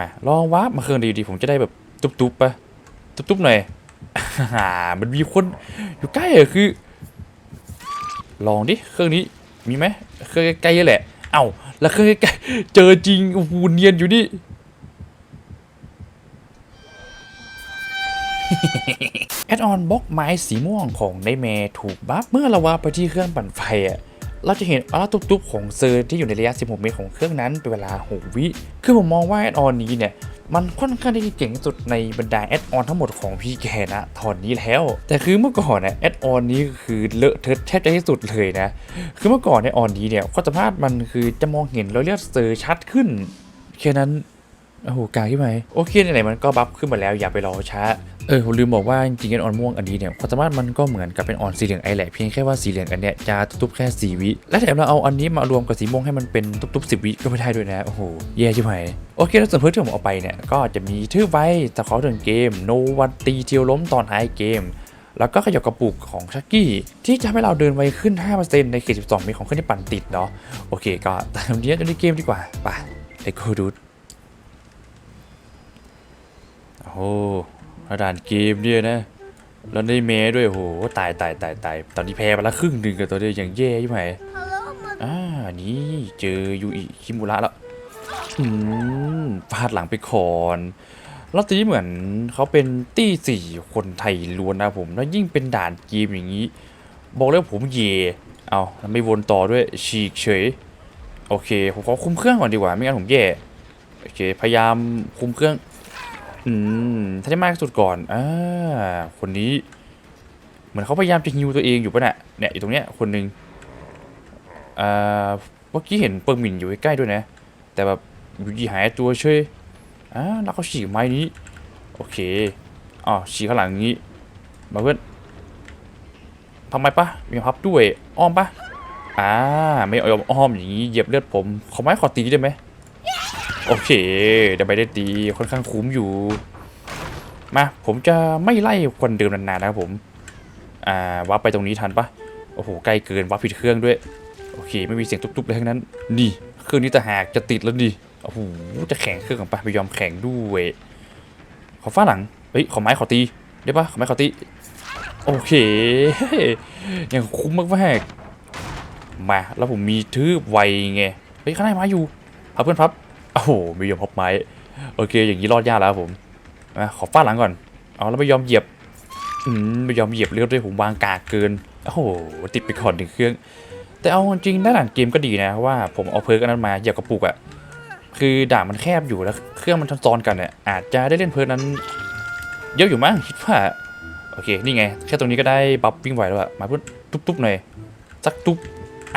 มาลองวาร์ปมาเครื่องดีๆผมจะได้แบบตุ๊บๆปะตุ๊บๆหน่อยอ่ามันมีคนอยู่ใกล้อะคือ ลองดิเครื่องนี้มีไหมเครื่องใกล้ๆแหละ เอ้าแล้วเครื่องใกล้เจอจริงโอ้โหเนียนอยู่นี่แอดออนบล็อกไม้สีม่วงของไดเมถูกบัฟเมื่อเราวาร์ปไปที่เครื่องปั่นไฟอะ เราจะเห็นออร่าตุ๊บๆของเซอร์ที่อยู่ในระยะ 16 เมตรของเครื่องนั้นเป็นเวลา 6 วิ คือผมมองว่าแอดออนนี้เนี่ยมันค่อนข้างที่จะเก่งที่สุดในบรรดาแอดออนทั้งหมดของพี่แกนะตอนนี้แล้ว แต่คือเมื่อก่อนนะแอดออนนี้คือเลอะเทอะแทบจะที่สุดเลยนะ คือเมื่อก่อนในออนนี้เนี่ยความสามารถมันคือจะมองเห็นเราเรียดเซอร์ชัดขึ้นแค่นั้น โอ้โหกลางขึ้นไหมโอเคไหนๆมันก็บัฟขึ้นมาแล้วอย่าไปรอช้าเออผมลืมบอกว่าจริงๆออนม่วงอันนี้เนี่ยความสามารถมันก็เหมือนกับเป็นออนสีเหลืองไอแหละเพียงแค่ว่าสีเหลืองอันเนี้ยจะทุบๆแค่สีวิและแถมเราเอาอันนี้มารวมกับสีม่วงให้มันเป็นทุบๆสิบวิก็ไม่ได้ด้วยนะโอ้โหแย่ชิบหายโอเคแล้วส่วนเพื่อนที่ผมเอาไปเนี่ยก็จะมีทื่อไว้สะเขาถึงเกมโนวันตีเทียวล้มตอนท้ายเกมแล้วก็ขยับกระปุกของชักกี้ที่จะทำให้เราเดินไวขึ้น 5%ในเขต12เมตรของเครื่องที่ปั่นติดเนาะโอเคก็ตามนี้ในเกมดีกว่าไปเลโกดูด โอ้โหระดานเกมเนี่ยนะ แล้วได้เมย์ด้วยโอ้โหตายตายตายตายตอนนี้แพ้ไปละครึ่งหนึ่งกับตัวเดียวอย่างแย่ใช่ไหมอ่านี่เจอยูอิคิมุระแล้วอืมฟาดหลังไปคอนแล้วทีนี้เหมือนเขาเป็นตี้สี่คนไทยล้วนนะผม แล้วยิ่งเป็นด่านเกมอย่างนี้ บอกเลยว่าผมเย่เอาแล้วไม่วนต่อด้วยฉีกเฉย โอเค ผมขอคุมเครื่องก่อนดีกว่า ไม่งั้นผมแย่ โอเค พยายามคุมเครื่อง อืม ถ้าได้มากที่สุดก่อน อ่า คนนี้ เหมือนเขาพยายามจะฮิวตัวเองอยู่ปะเนี่ยเนี่ยอยู่ตรงเนี้ยคนหนึ่งอ่า เมื่อกี้เห็นเปิงหมินอยู่ใกล้ๆด้วยนะ แต่แบบอยู่ดีหายตัวเฉยอ่าแล้วเขาฉีกไม้นี้ โอเค อ๋อ ฉีกข้างหลังนี้ มาเพื่อนทำไมปะมีพับด้วย อ้อมปะอ่า ไม่ยอมอ้อมอย่างนี้ เหยียบเลือดผม ขอไม้ขอตีได้ไหม โอเคเดี๋ยวไปได้ดีค่อนข้างคุ้มอยู่ มาผมจะไม่ไล่คนเดิมนานๆนะครับผม อ่าวับไปตรงนี้ทันปะโอ้โหใกล้เกินวับผิดเครื่องด้วย โอเค ไม่มีเสียงตุ๊บๆเลยทั้งนั้น นี่เครื่องนี้แต่หากจะติดแล้วดิโอ้โหจะแข็งเครื่องของปะไปยอมแข็งด้วยขอฟ้าหลังเฮ้ยขอไม้ขอตีได้ปะขอไม้ขอตีโอเคยังคุ้มมากๆมาแล้วผมมีทืบไวไงเฮ้ยข้างในมาอยู่พับเพื่อนพับ โอ้โหม่ยอมพบไม้โอเค อย่างนี้รอดยากแล้วผมมาขอฟาดหลังก่อนเอาแล้วไม่ยอมเหยียบอืมไม่ยอมเหยียบเลือดด้วยผมวางกากเกินโอ้โหติดไปก่อนหนึ่งเครื่อง แต่เอาจริงด้านหลังเกมก็ดีนะว่าผมเอาเพิร์กอันนั้นมาเหยียบกระปุกอะคือด่านมันแคบอยู่แล้วเครื่องมันซ้อนกันเนี่ยอาจจะได้เล่นเพิร์กนั้นเยอะอยู่มั้งคิดว่าโอเคนี่ไง แค่ตรงนี้ก็ได้บัฟวิ่งไหวแล้วอะมาเพื่อนตุ๊บๆหน่อยสักตุ๊บ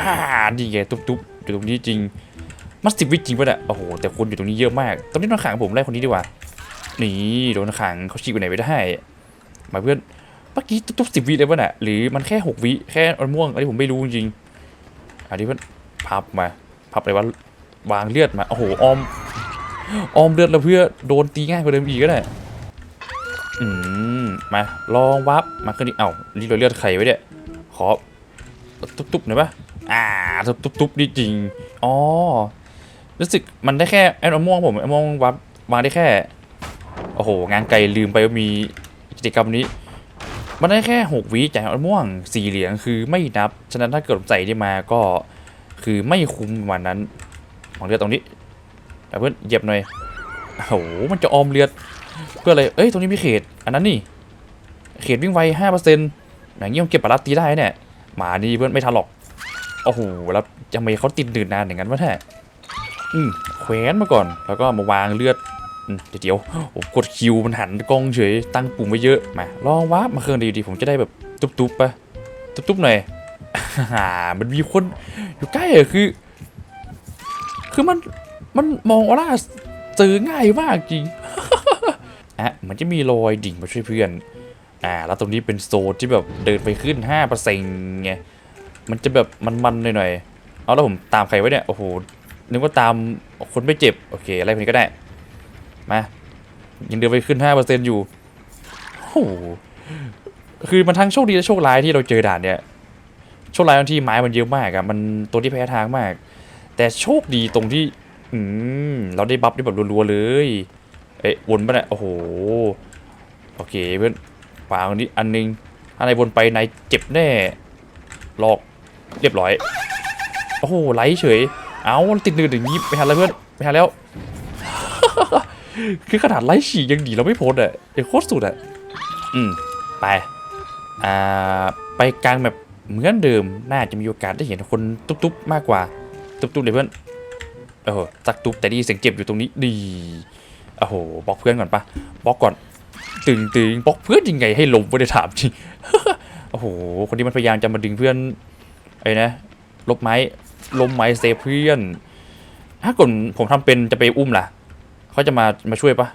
อ่านี่ไงตุ๊บๆอยู่ตรงนี้จริง มันสิบวิจริงปะเนี่ยโอ้โหแต่คนอยู่ตรงนี้เยอะมากตรงนี้โดนขังผมไล่คนนี้ดีกว่านี่โดนขังเขาฉีกไปไหนไม่ได้มาเพื่อนเมื่อกี้ตุ๊บสิบวิเลยปะเนี่ยหรือมันแค่หกวิแค่อันม่วงอันนี้ผมไม่รู้จริงอันนี้เพื่อนพับมาพับอะไรวะวางเลือดมาโอ้โหออมออมเลือดแล้วเพื่อโดนตีง่ายกว่าเดิมอีกก็ได้อืมมาลองวับมาขึ้นดิเอ้ารีโหลดเลือดไข่ไว้เนี่ยขอตุ๊บๆหน่อยปะอ่าตุ๊บๆนี่จริงอ๋อ รู้สึกมันได้แค่ไอ้ม่วงผมไอ้ม่วงวับวางได้แค่ โอ้โห งานไกลลืมไปว่ามีกิจกรรมนี้ มันได้แค่หกวิจากไอ้ม่วงสีเหลืองคือไม่นับ ฉะนั้นถ้าเกิดผมใส่ได้มาก็คือไม่คุ้มประมาณนั้น ของเลือดตรงนี้เพื่อนเหยียบหน่อยโอ้โหมันจะออมเลือดเพื่ออะไร เอ้ย ตรงนี้มีเขต อันนั้นนี่ เขตวิ่งไวห้าเปอร์เซ็นต์อย่างนี้ผมเก็บปลาลัดตีได้เนี่ย หมานี่เพื่อนไม่ทันหรอก โอ้โห แล้วทำไม่เขาติดดื่นนานอย่างนั้นวะแท้ อืมแขวนมาก่อน แล้วก็มาวางเลือดอืมเดี๋ยวเดี๋ยวผมกดคิวมันหันกล้องเฉย ตั้งปุ่มไว้เยอะ มาลองวาร์ปมาเครื่องดีๆผมจะได้แบบตุ๊บๆปะตุ๊บๆหน่อยอ่ามันมีคนอยู่ใกล้อะคือ คือมันมันมองออร่าเจอง่ายมากจริงอะมันจะมีรอยดิ่งมาช่วยเพื่อน อ่า แล้วตรงนี้เป็นโซนที่แบบเดินไปขึ้น5%ไง มันจะแบบมันๆหน่อยๆ เอาแล้วผมตามใครไว้เนี่ย โอ้โห นึกว่าตามคนไม่เจ็บ โอเค อะไรพวกนี้ก็ได้ มา ยังเดินไปขึ้น 5%อยู่โอ้โหคือมันทั้งโชคดีและโชคร้ายที่เราเจอด่านเนี่ย โชคร้ายตรงที่ไม้มันเยอะมากอะมันตัวที่แพ้ทางมาก แต่โชคดีตรงที่ อืม เราได้บัฟได้แบบรัวๆเลย เอ๊ะวนปะเนี่ยโอ้โห โอเคเพื่อนวางอันนี้อันนึงอะไรวนไปไหนเจ็บแน่หลอกเรียบร้อย โอ้โหไหลเฉย เอาติดหนึ่งอย่างนี้ไปหาแล้วเพื่อนไปหาแล้ว คือขนาดไล่ฉีกยังดีเราไม่พ้นอะยังโคตรสุดอะอืมไปอ่าไปกลางแบบเหมือนเดิมน่าจะมีโอกาสได้เห็นคนตุ๊บๆมากกว่า ตุ๊บๆเลยเพื่อนโอ้โหสักตุ๊บแต่ดีเสียงเจ็บอยู่ตรงนี้ดีโอ้โหบล็อกเพื่อนก่อนปะบล็อกก่อนตึงตึงบล็อกเพื่อนยังไงให้ลมไม่ได้ถามจริงโอ้โหคนนี้มันพยายามจะมาดึงเพื่อนไอ้นะลบไม้ ลมไม้เซเพื่อนถ้าก่อนผมทำเป็นจะไปอุ้มล่ะ เขาจะมามาช่วยปะ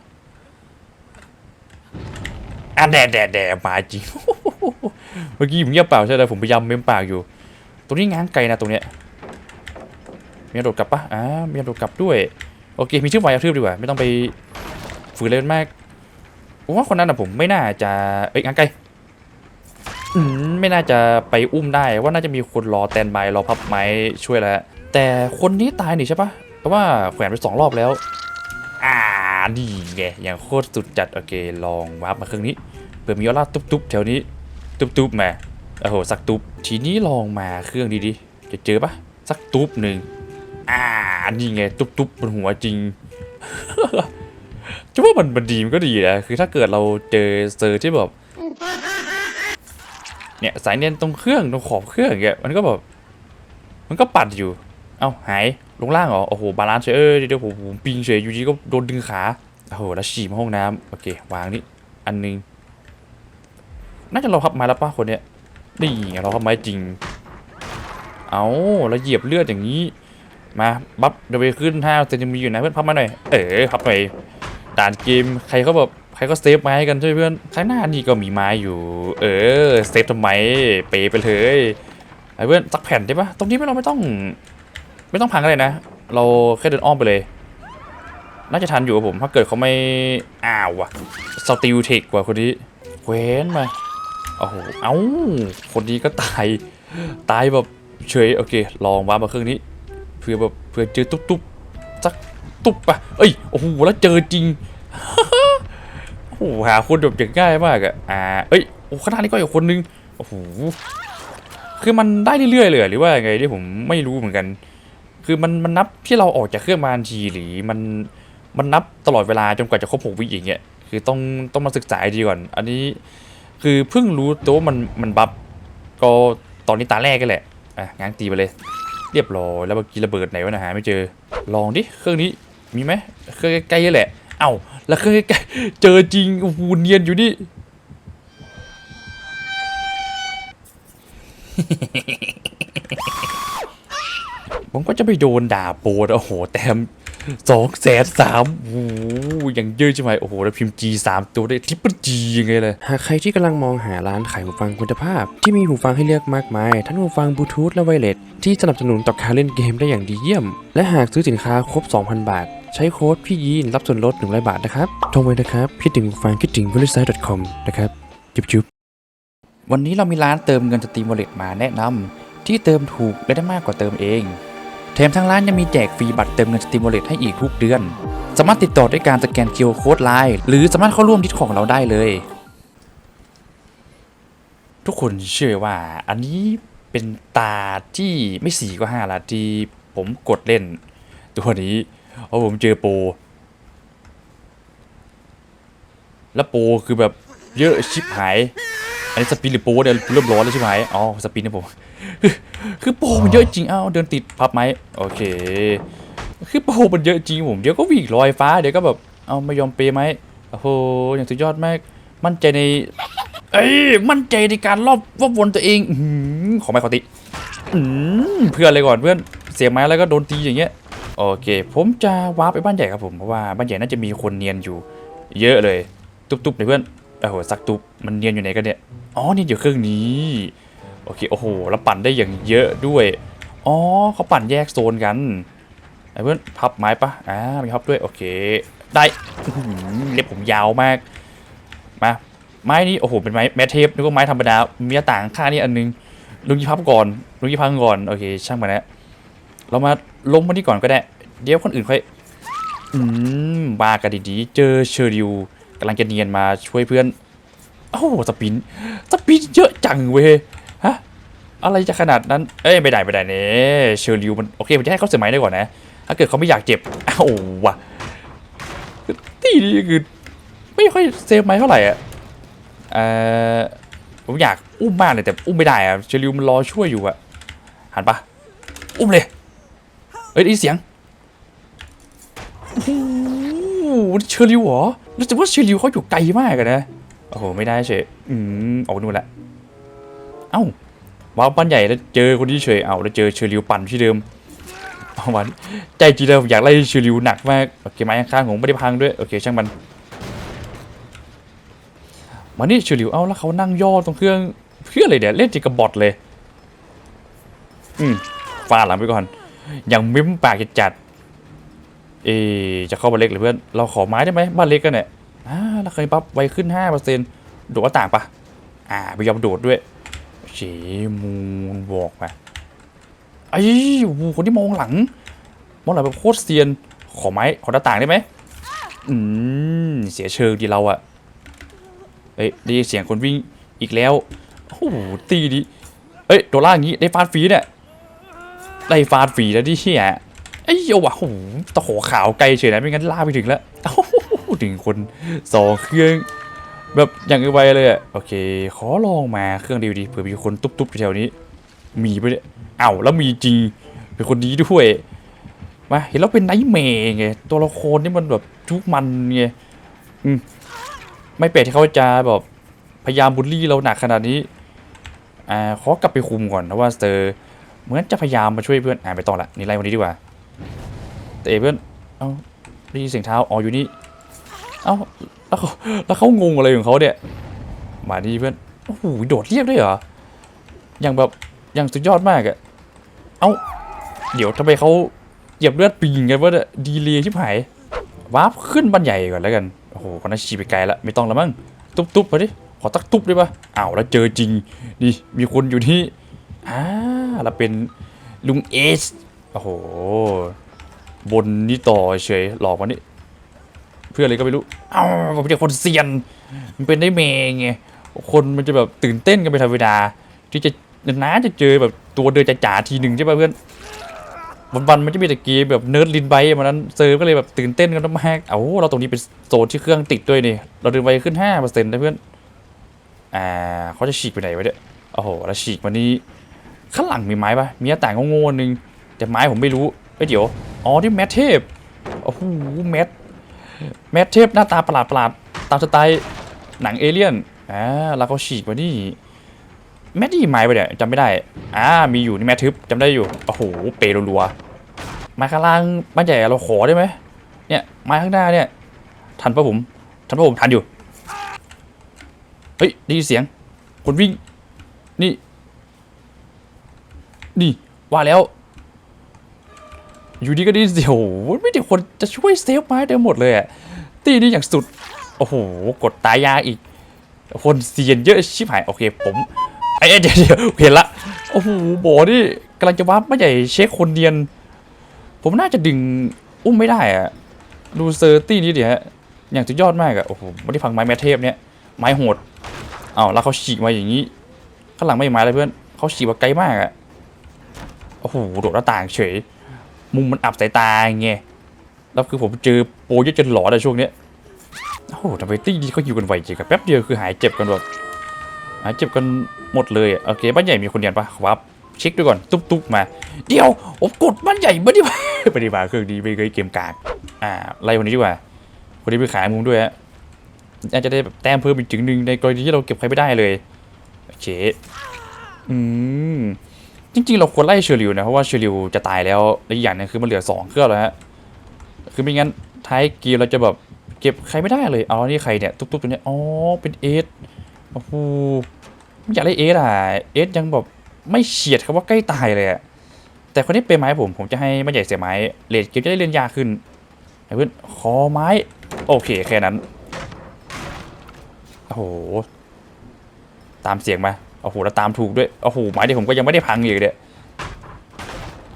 อะแดดแดดแดดมาจริง เมื่อกี้ผมเงียบเปล่าใช่ไหมผมพยายามเม้มปากอยู่ ตรงนี้ง้างไกลนะตรงเนี้ยมีระโดดกลับปะอ่ามีระโดดกลับด้วย โอเค มีชื่อไว้เอาทืบดีกว่า ไม่ต้องไปฝืนเล่นมากว่าคนนั้นอะผมไม่น่าจะ เอ้ยง้างไกล อืมไม่น่าจะไปอุ้มได้ว่าน่าจะมีคนรอแตนบายรอพับไม้ช่วยแล้ว แต่คนนี้ตายนี่ใช่ปะเพราะว่าแขวนไปสองรอบแล้ว อ่านี่ไงอย่างโคตรสุดจัดโอเคลองวาร์ปมาเครื่องนี้เผื่อมีออร่าตุ๊บๆแถวนี้ ตุ๊บๆมาโอ้โหสักตุ๊บทีนี้ลองมาเครื่องดีดิจะเจอปะสักตุ๊บหนึ่งอ่านี่ไงตุ๊บตุ๊บบนหัวจริงจะว่ามันมันดีมันก็ดีนะคือถ้าเกิดเราเจอเซอร์ที่แบบ เนี่ยสายเนียนตรงเครื่องตรงขอบเครื่องอย่างเงี้ยมันก็แบบมันก็ปัดอยู่ เอ้าหายลงล่างเหรอโอ้โหบาลานซ์เฉยเออเดี๋ยวผมผมปิงเฉยอยู่ดีก็โดนดึงขาโอ้โหแล้วฉี่มาห้องน้ำโอเควางนี่อันนึงน่าจะเราพับไม้แล้วป่ะคนเนี้ยนี่เราพับไม้จริง เอาแล้วเหยียบเลือดอย่างนี้มาบัฟเดยวไปขึ้นห้าเซนติเมตรอยู่นะเพื่อนพับมาหน่อยเออพับหน่อยด่านเกมใครเขาแบบ ครก็เซฟไม้กันใช่ไหมเพื่อนข้างหน้านี่ก็มีไม้อยู่ เออเซฟทำไมเปไปเลยไอ้เพื่อนสักแผ่นได้ปะตรงนี้ไม่เราไม่ต้อง ไม่ต้องพังอะไรนะ เราแค่เดินอ้อมไปเลย น่าจะทันอยู่กับผม ถ้าเกิดเขาไม่อ้าวว่ะสติลเทคกว่าคนนี้เว้นมาโอ้โหเอ้าคนนี้ก็ตายตายแบบเฉยโอเค ลองวามาเครื่องนี้ เพื่อแบบเพื่อเจอตุ๊บตุ๊บสักตุ๊บปะเอ้ยโอ้โหแล้วเจอจริง โอ้หาคนแบบอย่างง่ายมากอะอ่าเอ้ยโอ้ขนาดนี้ก็อีกคนนึงโอ้โหคือมันได้เรื่อยๆเลยหรือว่าไงที่ผมไม่รู้เหมือนกัน คือมันมันนับที่เราออกจากเครื่องมาทีหรือมันมันนับตลอดเวลาจนกว่าจะครบหกวิอย่างเงี้ยคือต้องต้องมาศึกษาดีก่อน อันนี้คือเพิ่งรู้ตัวว่ามันมันบัฟก็ตอนนี้ตาแรกกันแหละอะง้างตีไปเลย เรียบร้อยแล้วเมื่อกี้ระเบิดไหนวะนะหาไม่เจอลองดิเครื่องนี้มีไหมเครื่องใกล้ๆแหละ เอ้า แล้วเครื่องใกล้ๆเจอจริงโอ้โหเนียนอยู่นี่ ผมก็จะไปโดนด่าโปรดโอ้โห แต้มสองแสนสามโอ้โหอย่างเยอะใช่ไหมโอ้โห แล้วพิมพ์ G สามตัวได้ทริปเปิล G ยังไงเลย หากใครที่กำลังมองหาร้านขายหูฟังคุณภาพ ที่มีหูฟังให้เลือกมากมาย ทั้งหูฟังบลูทูธและไวเลสที่สนับสนุนต่อการเล่นเกมได้อย่างดีเยี่ยม และหากซื้อสินค้าครบ 2,000 บาท ใช้โค้ดพี่ยีนรับส่วนลด100บาทนะครับโทรไว้นะครับ คิดถึงฟังคิดถึง v e r i s i t e c o m นะครับจุ๊บจุ๊บวันนี้เรามีร้านเติมเงินสตรีมวอลเล็ตมาแนะนำที่เติมถูกและได้มากกว่าเติมเองแถมทางร้านยังมีแจกฟรีบัตรเติมเงินสตรีมวอลเล็ตให้อีกทุกเดือน สามารถติดต่อด้วยการสแกน QR Code Line หรือสามารถเข้าร่วมดิสของเราได้เลย ทุกคนเชื่อว่าอันนี้เป็นตาที่ไม่สี่ก็ห้าละที่ผมกดเล่น ตัวนี้ เพราะผมเจอโปรแล้วโปรคือแบบเยอะชิบหาย อันนี้สปินหรือโปรเนี่ยวเริ่มร้อนแล้วใช่ไหมอ๋อสปินนะผม คือโปรมันเยอะจริง อ้าวเดินติดพับไหมโอเค คือโปรมันเยอะจริงผม เดี๋ยวก็วิ่งลอยฟ้า เดี๋ยวก็แบบ เอาไม่ยอมเปย์ไหมโอ้โห อย่างสุดยอดมาก มั่นใจใน เอ้ย มั่นใจในการรอบรอบวนตัวเองอื้อหือขอไม่ขอติอเพื่อนเลยก่อนเพื่อน เสียไม้แล้วก็โดนตีอย่างเงี้ย โอเค ผมจะวาร์ปไปบ้านใหญ่ครับผมเพราะว่าบ้านใหญ่น่าจะมีคนเนียนอยู่ เยอะเลย ตุ๊บๆเลยเพื่อนโอ้โหสักตุ๊บมันเนียนอยู่ไหนกันเนี่ยอ๋อเนียนอยู่เครื่องนี้โอเคโอ้โหแล้วปั่นได้อย่างเยอะด้วยอ๋อเขาปั่นแยกโซนกันไอ้เพื่อนพับไม้ปะอ่ามีพับด้วยโอเค ได้เล็บผมยาวมากมาไม้นี้โอ้โหเป็นไม้แมทเทปนึกว่าไม้ธรรมดามีต่างข้างนี้อันนึงลุงยี่พับก่อนลุงยี่พังก่อนโอเคช่างมันนะเรามา ลงมาที่ก่อนก็ได้ เดี๋ยวคนอื่นค่อย อืมมากันดีๆ เจอเชอริวกำลังจะเนียนมาช่วยเพื่อนโอ้โหสปิน สปินเยอะจังเว้ย ฮะ อะไรจะขนาดนั้น เอ้ยไม่ได้ไม่ได้เนี่ยเชอริวมันโอเคผมจะให้เขาเสียไม้ได้ก่อนนะ ถ้าเกิดเขาไม่อยากเจ็บอ้าววะตีนี่คือไม่ค่อยเซฟไม้เท่าไหร่อะเอ่อผมอยากอุ้มมากเลยแต่อุ้มไม่ได้อะเชอริวมันรอช่วยอยู่อะหันปะอุ้มเลย เอ้ยได้ยินเสียงโอ้โหเชอริวเหรอรู้สึกว่าเชอริวเขาอยู่ไกลมากอะนะโอ้โหไม่ได้เฉยอืมออกนู่นละเอ้าว้าวปั้นใหญ่แล้วเจอคนที่เฉยเอาแล้วเจอเชอริวปั่นที่เดิมเอาวันใจจริงแล้วอยากไล่เชอริวหนักมากโอเคไม้ข้างผมไม่ได้พังด้วยโอเคช่างมันมานี่เชอริวเอ้าแล้วเขานั่งย่อตรงเครื่องเพื่ออะไรเดี๋ยวเล่นจิกกับบอทเลย อืมฟาดหลังไปก่อน อย่างมิ้มปากจะจัดเอจะเข้าบ้านเล็กหรือเพื่อน เราขอไม้ได้ไหมบ้านเล็กกันเนี่ยอ่าเราเคยปั๊บไวขึ้นห้าเปอร์เซ็นต์โดดหน้าต่างปะอ่าไม่ยอมโดดด้วยเฉมูนบอกมาไอ้โอ้โหคนที่มองหลัง มองหลังแบบโคตรเซียน ขอไม้ขอหน้าต่างได้ไหมอืมเสียเชิงดีเราอะเอ้ยได้ยินเสียงคนวิ่งอีกแล้วโอ้โหตีดิเอ้ยโดล่างอย่างงี้ได้ฟาดฟีเนี่ย ได้ฟาดฟีแล้วดิเชี่ยไอ้เยวะโอ้โหตะโขขาวไกลเฉยนะไม่งั้นล่าไปถึงแล้วโอ้โหถึงคนสองเครื่อง แบบอย่างไวเลยอะโอเค ขอลองมาเครื่องเดียวดีเผื่อมีคนตุ๊บๆแถวนี้ มีปะเนี่ยเอ้าแล้วมีจริงเป็นคนนี้ด้วยมาเห็นแล้วเป็นไนท์เมย์ไงตัวละครนี่มันแบบทุกมันไงอืมไม่แปลกที่เขาจะแบบพยายามบูลลี่เราหนักขนาดนี้อ่าขอกลับไปคุมก่อนนะว่าเจอ เหมือนจะพยายามมาช่วยเพื่อนอ่าไปต่อละนี่ไล่วันนี้ดีกว่า แต่เพื่อนเอ้าได้ยินเสียงเท้าอ๋ออยู่นี่เอ้าแล้วเขาแล้วเขางงอะไรของเขาเนี่ยมาดีเพื่อนโอ้โหโดดเรียกด้วยเหรออย่างแบบอย่างสุดยอดมากอะเอ้าเดี๋ยวทำไมเขาเหยียบเลือดปิงกันวะเนี่ยดีเลยชิบหายวาร์ปขึ้นบ้านใหญ่ก่อนแล้วกันโอ้โหคนนั้นฉีไปไกลละไม่ต้องละมั้งตุ๊บๆมาดิขอตักตุ๊บได้ปะอ้าวแล้วเจอจริงนี่มีคนอยู่ที่ อ่าเราเป็นลุงเอสโอ้โห บนนี่ต่อเฉยหลอกวันนี้เพื่ออะไรก็ไม่รู้ เอ้าผมเป็นคนเซียน มันเป็นได้เมงไง คนมันจะแบบตื่นเต้นกันไปธรรมดา ที่จะนานๆจะเจอแบบตัวเดินจ่าทีหนึ่งใช่ป่ะเพื่อน วันๆมันจะมีแต่เกมแบบเนิร์ดลินไบมันนั้นเซิร์ฟก็เลยแบบตื่นเต้นกันมากเอ้าเราตรงนี้เป็นโซนที่เครื่องติดด้วยนี่ เราดึงไวขึ้นห้าเปอร์เซ็นต์นะเพื่อน อ่าเขาจะฉีกไปไหนวะเนี่ย โอ้โห แล้วฉีกมานี่ ข้างหลังมีไม้ปะมีหน้าต่างโง่ๆหนึง แต่ไม้ผมไม่รู้เอ้ยเดี๋ยว อ๋อที่แมทเทพ โอ้โหแมท แมทเทพหน้าตาประหลาดประหลาดๆตามสไตล์หนังเอเลี่ยน อ่าแล้วเขาฉีกมานี่แมทนี่ไม้ไปะเนี่ยจำไม่ได้ อ่า มีอยู่นี่แมททึบจำได้อยู่ โอ้โห เปรรัวๆไม้ข้างล่างบ้านใหญ่เราขอได้ไหม เนี่ยไม้ข้างหน้าเนี่ย ทันปะผม ทันปะผมทันอยู่ เฮ้ยได้ยินเสียง คนวิ่ง นี่ นี่ว่าแล้ว อยู่ดีก็ด้ยินเสียงโอ้โหไม่ได้คนจะช่วยเซฟไม้ได้หมดเลยอะตีนี้อย่างสุด โอ้โห กดตายยาอีก คนเซียนเยอะชิบหาย โอเค ผมไอ้เดี๋ยวเดี๋ยวเห็นละ โอ้โหบอนี่กำลังจะวับไม่ใหญ่เช็คคนเดียน ผมน่าจะดึงอุ้มไม่ได้อะดูเซอร์ตี้นี้ดิฮะอย่างสุดยอดมากอะโอ้โหไม่ได้พังไม้แมทเทพเนี่ย ไม้โหด เอาแล้วเขาฉีกมาอย่างนี้ ข้างหลังไม่มีไม้เลยเพื่อน เขาฉีกมาไกลมากอะ โอ้โหโดดหน้าต่างเฉย มุมมันอับสายตาไงแล้วคือผมเจอโปเยอะจนหลอนในช่วงเนี้ยโอ้โหทำไมตี้ดีเขาอยู่กันไวจริงกับแป๊บเดียวคือหายเจ็บกันแบบหายเจ็บกันหมดเลยโอเคบ้านใหญ่มีคนเดียนปะครับเช็คด้วยก่อนตุ๊บตุ๊บมา เดี๋ยวผมกดบ้านใหญ่ไม่ได้มาไม่ได้มาเครื่องดีไม่เคยเกมกากอ่าไล่คนนี้ดีกว่า คนนี้ไปขายมุมด้วยฮะน่าจะได้แบบแต้มเพิ่มอีกจึงหนึ่งในกรณีที่เราเก็บใครไม่ได้เลยโอเคอืม จริงๆ เราควรไล่เชอริวนะ เพราะว่าเชอริวจะตายแล้วและอีกอย่างนึงคือมันเหลือสองเครื่องแล้วฮะ คือไม่งั้นท้ายเกมเราจะแบบเก็บใครไม่ได้เลย เอานี่ใครเนี่ยตุ๊บๆตัวเนี้ยอ๋อ เป็นเอสโอ้โหไม่อยากได้เอสอะ เอสยังแบบไม่เฉียดคำว่าใกล้ตายเลยอะแต่คนนี้เป็นไม้ผม ผมจะให้ไม่ใหญ่เสียไม้เลดเกมจะได้เล่นยากขึ้นให้เพื่อนขอไม้ โอเคแค่นั้น โอ้โห ตามเสียงมา โอ้โหแล้วตามถูกด้วยโอ้โหหมายเดียวผมก็ยังไม่ได้พังอีกเลย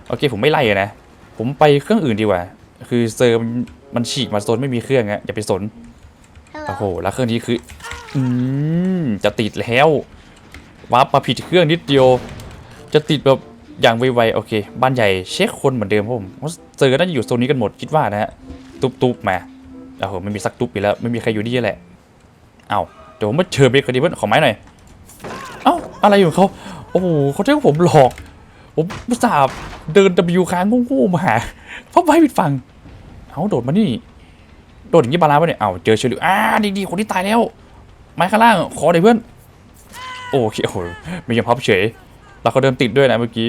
โอเคผมไม่ไล่อะนะ ผมไปเครื่องอื่นดีกว่า คือเซอร์มันมันฉีกมาโซนไม่มีเครื่องอะอย่าไปสนโอ้โหแล้วเครื่องนี้คือ อืมจะติดแล้ววาร์ปมาผิดเครื่องนิดเดียว จะติดแบบอย่างไวๆโอเค บ้านใหญ่เช็คคนเหมือนเดิมครับผมเพราะเจอน่าจะอยู่โซนนี้กันหมดคิดว่านะฮะตุ๊บๆมาโอ้โหไม่มีสักตุ๊บอีกแล้วไม่มีใครอยู่นี่แหละ เอาเดี๋ยวผมมาเชิญเบคอนดีเพื่อนขอไม้หน่อยเอะไรอยู่ของเขาโอ้โหเขาเรียกว่าผมหลอก ผมอุตส่าห์เดิน W ค้างโง่ๆมาหาเพราะไม่ผิดฟังเอาโดดมานี่ โดดอย่างนี้บาลานซ์ปเนี่ยเอาเจอเชลิวอ่าดีๆคนที่ตายแล้ว ไม้ข้างล่างขอหน่อยเพื่อน โอเคโอ้ไม่ยอมพับเฉย แล้วเขาเดินติดด้วยนะเมื่อกี้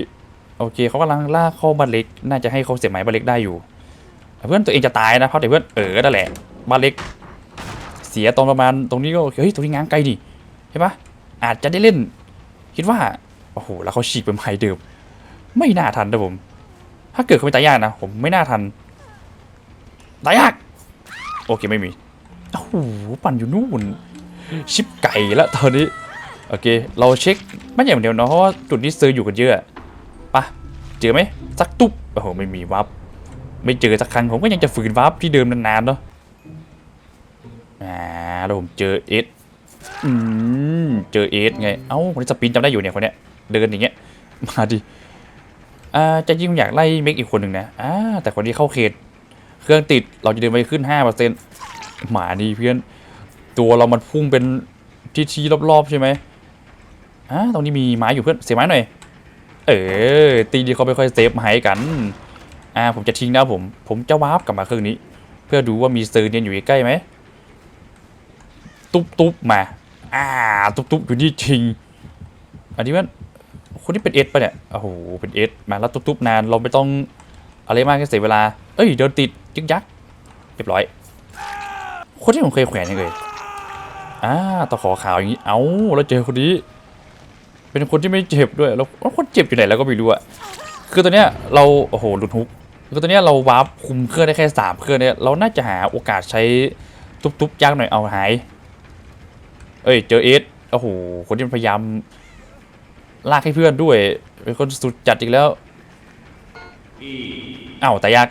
โอเคเขากำลังลากเข้าบ้านเล็ก น่าจะให้เขาเสียไม้บ้านเล็กได้อยู่ เพื่อนตัวเองจะตายนะพับเดี๋ยวเพื่อนเออนั่นแหละบ้านเล็ก เสียตอนประมาณตรงนี้ก็เคเฮ้ยตรงนี้ง้างไกลดิเห็นปะอาจจะได้เล่น คิดว่า โอ้โห แล้วเขาฉีกเป็นไม้เดิม ไม่น่าทันนะผม ถ้าเกิดเขาไม่ตายยากนะ ผมไม่น่าทัน ตายยาก โอเคไม่มี โอ้โห ปั่นอยู่นู่น ชิปไก่แล้วตอนนี้ โอเค เราเช็คไม่อย่างเดียวเนาะ เพราะว่าจุดนี้ซอร์อยู่กันเยอะปะเจอไหมสักตุ๊บ โอ้โห ไม่มีวับ ไม่เจอสักครั้งผมก็ยังจะฝืนวับที่เดิมนานๆเนาะ อ่าแล้วผมเจอเอส อืมเจอเอสไง เอ้าคนนี้สปินจำได้อยู่เนี่ยคนเนี้ยเดินอย่างเงี้ย มาดิอ่าจะยิ่งอยากไล่เมกอีกคนหนึ่งนะอ่าแต่คนนี้เข้าเขต เครื่องติดเราจะเดินไปขึ้นห้าเปอร์เซ็นต์หมาดีเพื่อน ตัวเรามันพุ่งเป็นที่ที่รอบๆใช่ไหมอ่าตรงนี้มีไม้อยู่เพื่อนเสียไม้หน่อย เออ ตีดีเขาไม่ค่อยเซฟไม้กัน อ่าผมจะทิ้งนะผม ผมจะวาร์ปกลับมาเครื่องนี้ เพื่อดูว่ามีเซอร์เนียนอยู่ใกล้ไหม ตุ๊บตุ๊บมา อ่า ตุ๊บตุ๊บอยู่นี่จริง อันนี้มันคนที่เป็นเอสปะเนี่ย โอ้โห เป็นเอสมาแล้วตุ๊บตุ๊บนาน เราไม่ต้องอะไรมากแค่เสียเวลา เอ้ย เดินติดยึกยักเรียบร้อย คนที่ผมเคยแขวนยังเลยอ่าตะขอขาวอย่างนี้ เอ้า แล้วเจอคนนี้ เป็นคนที่ไม่เจ็บด้วย แล้วคนเจ็บอยู่ไหนแล้วก็ไม่รู้อะคือตอนเนี้ยเรา โอ้โห หลุดฮุกคือตอนเนี้ยเราวาร์ปคุมเครื่องได้แค่สามเครื่องเนี่ย เราน่าจะหาโอกาสใช้ตุ๊บๆยากหน่อย เอาหาย เอ้ย เจอเอสโอ้โห คนที่มันพยายาม ลากให้เพื่อนด้วย เป็นคนสุดจัดอีกแล้วอ้าวแต่ยาก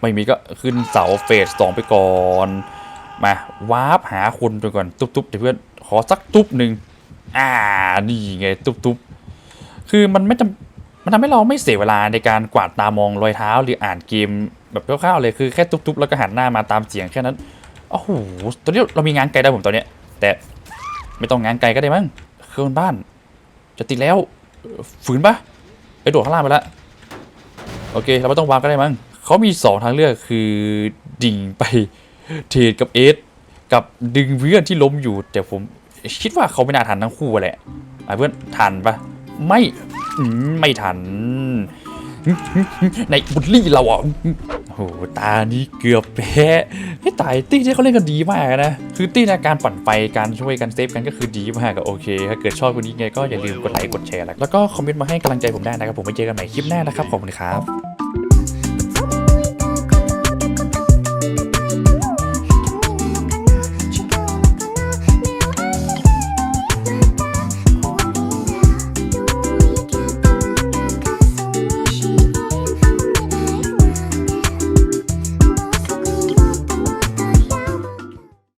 ไม่มีก็ขึ้นเสาเฟสสองไปก่อน มาวาร์ปหาคนไปก่อน ตุ๊บๆเดี๋ยวเพื่อน ขอสักตุ๊บหนึ่งอ่า นี่ไง ตุ๊บๆ คือมันไม่จำมันทำให้เราไม่เสียเวลาในการกวาดตามองรอยเท้า หรืออ่านเกมแบบคร่าวๆเลย คือแค่ตุ๊บๆ แล้วก็หันหน้ามาตามเสียงแค่นั้น โอ้โห ตอนนี้เรามีงานไกลได้ผมตอนเนี้ย แต่ ไม่ต้องงานไกลก็ได้มั้งเครื่องบ้าน จะติดแล้ว ฝืนปะไปโดดข้างล่างไปละโอเค เราไม่ต้องวางก็ได้มั้งเขามีสองทางเลือกคือดิ่งไปเทรดกับเอสกับดึงเพื่อนที่ล้มอยู่ แต่ผมคิดว่าเขาไม่น่าทันทั้งคู่แหละอะเพื่อนทันปะไม่ไม่ทัน ในบุลลี่เราอะโอ้โหตานี้เกือบแพ้ให้ตายตี้ที่เขาเล่นกันดีมากนะคือตี้ในการปั่นไฟการช่วยกันเซฟกันก็คือดีมากอะโอเค ถ้าเกิดชอบคนนี้ไงก็อย่าลืมกดไลค์กดแชร์แล้วก็คอมเมนต์มาให้กำลังใจผมได้นะครับผมไปเจอกันใหม่คลิปหน้านะครับขอบคุณครับ